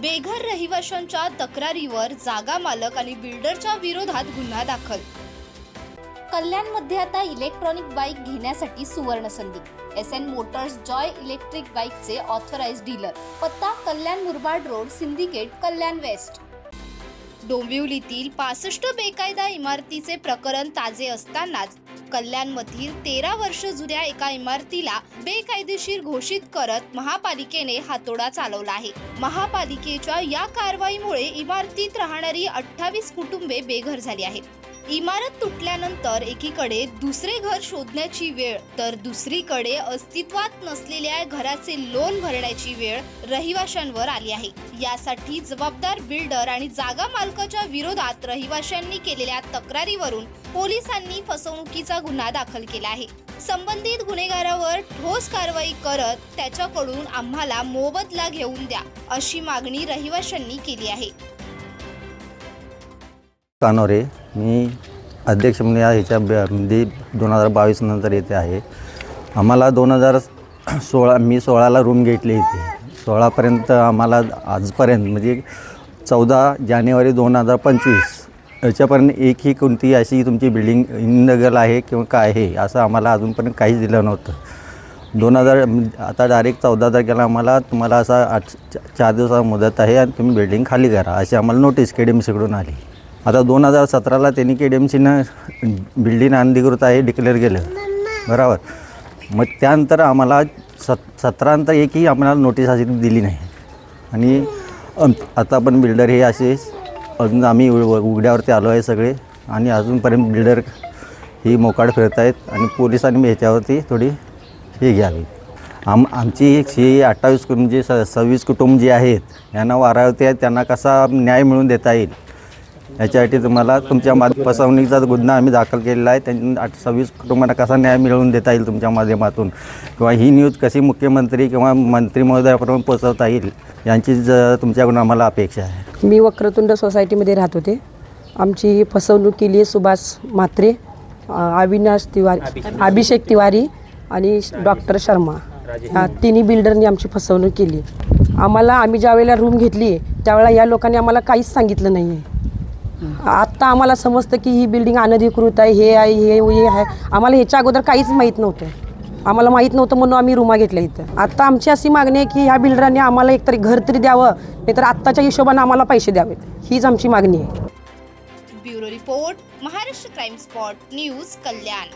बेघर रहिवाशांच्या तक्रारीवर जागा मालक आणि बिल्डरच्या विरोधात गुन्हा दाखल. कल्याणमध्ये आता इलेक्ट्रॉनिक बाईक घेण्यासाठी सुवर्ण संधी. S N motors Joy electric बाईकचे ऑथराइज डीलर. पत्ता Kalyan Murbad road syndicate Kalyan west. डोंबिवलीतील पासष्ट बेकायदा इमारतीचे प्रकरण ताजे असतानाच कल्याणमधील तेरा वर्ष जुन्या एका इमारतीला बेकायदेशीर घोषित करत महापालिकेने हातोडा चालवला आहे. महापालिकेच्या या कारवाईमुळे इमारतीत राहणारी अठ्ठावीस कुटुंबे बेघर झाली आहेत. इमारत तुटल्यानंतर एकीकडे दुसरे घर शोधण्याची वेळ तर दुसरीकडे अस्तित्वात नसलेल्या घराचे लोन भरण्याची वेळ रहिवाशांवर आली आहे. यासाठी जबाबदार बिल्डर आणि जागा मालकाच्या विरोधात रहिवाशांनी केलेल्या तक्रारीवरून पोलिसांनी फसवणुकीचा गुन्हा दाखल केला आहे. संबंधित गुन्हेगारावर ठोस कारवाई करत त्याच्याकडून आम्हाला मोबदला घेऊन द्या अशी मागणी रहिवाशांनी केली आहे. कानोरे मी अध्यक्ष म्हणून या ह्याच्या ब- मध्ये म्हणजे दोन हजार बावीस नंतर येथे आहे. आम्हाला दोन हजार सोळा मी सोळाला रूम घेतली इथे. सोळापर्यंत आम्हाला आजपर्यंत म्हणजे चौदा जानेवारी दोन हजार पंचवीस याच्यापर्यंत एक ही कोणती अशी तुमची बिल्डिंग इनगल आहे किंवा काय आहे असं आम्हाला अजूनपर्यंत काहीच दिलं नव्हतं. दोन हजार आता डायरेक्ट चौदा तारखेला आम्हाला तुम्हाला असा आठ चार दिवसाचा मुदत आहे आणि तुम्ही बिल्डिंग खाली करा अशी आम्हाला नोटीस के डी एम सीकडून आली. आता दोन हजार सतराला त्यांनी के डी एम सीनं बिल्डिंग अनधिकृत आहे डिक्लेअर केलं. बरोबर. मग त्यानंतर आम्हाला सत सतरानंतर एकही आम्हाला नोटीस अशी दिली नाही. आणि आता पण बिल्डर हे असे अजून आम्ही उ- उघड्यावरती आलो आहे सगळे. आणि अजूनपर्यंत बिल्डर ही मोकाड फिरत आहेत. आणि पोलिसांनी ह्याच्यावरती थोडी हे घ्यावी. आम आमची ही अठ्ठावीस कुटुंब जे स सव्वीस कुटुंब जे आहेत यांना वारावती आहेत त्यांना कसा न्याय मिळवून देता येईल? याच्यासाठी तुम्हाला तुमच्या मा फसवणुकीचा गुन्हा आम्ही दाखल केलेला आहे. त्यांनी आठ सव्वीस कुटुंबांना कसा न्याय मिळवून देता येईल तुमच्या माध्यमातून? किंवा ही न्यूज कशी मुख्यमंत्री किंवा मंत्री महोदयापर्यंत पोचवता येईल? यांची ज तुमच्याकडून आम्हाला अपेक्षा आहे. मी वक्रतुंड सोसायटीमध्ये राहत होते. आमची फसवणूक केली आहे सुभाष म्हात्रे अविनाश तिवारी अभिषेक तिवारी आणि डॉक्टर शर्मा. तिन्ही बिल्डरनी आमची फसवणूक केली. आम्हाला आम्ही ज्या वेळेला रूम घेतली त्यावेळेला या लोकांनी आम्हाला काहीच सांगितलं नाही आहे आत्ता आम्हाला समजतं की ही बिल्डिंग अनधिकृत आहे हे आहे हे हे आहे. आम्हाला ह्याच्या अगोदर काहीच माहीत नव्हतं. आम्हाला माहीत नव्हतं म्हणून आम्ही रुमा घेतल्या इथं. आत्ता आमची अशी मागणी आहे की ह्या बिल्डरांनी आम्हाला एकतरी घर तरी द्यावं नाहीतर आत्ताच्या हिशोबाने आम्हाला पैसे द्यावेत. हीच आमची मागणी आहे. Bureau report Maharashtra crime spot news Kalyan.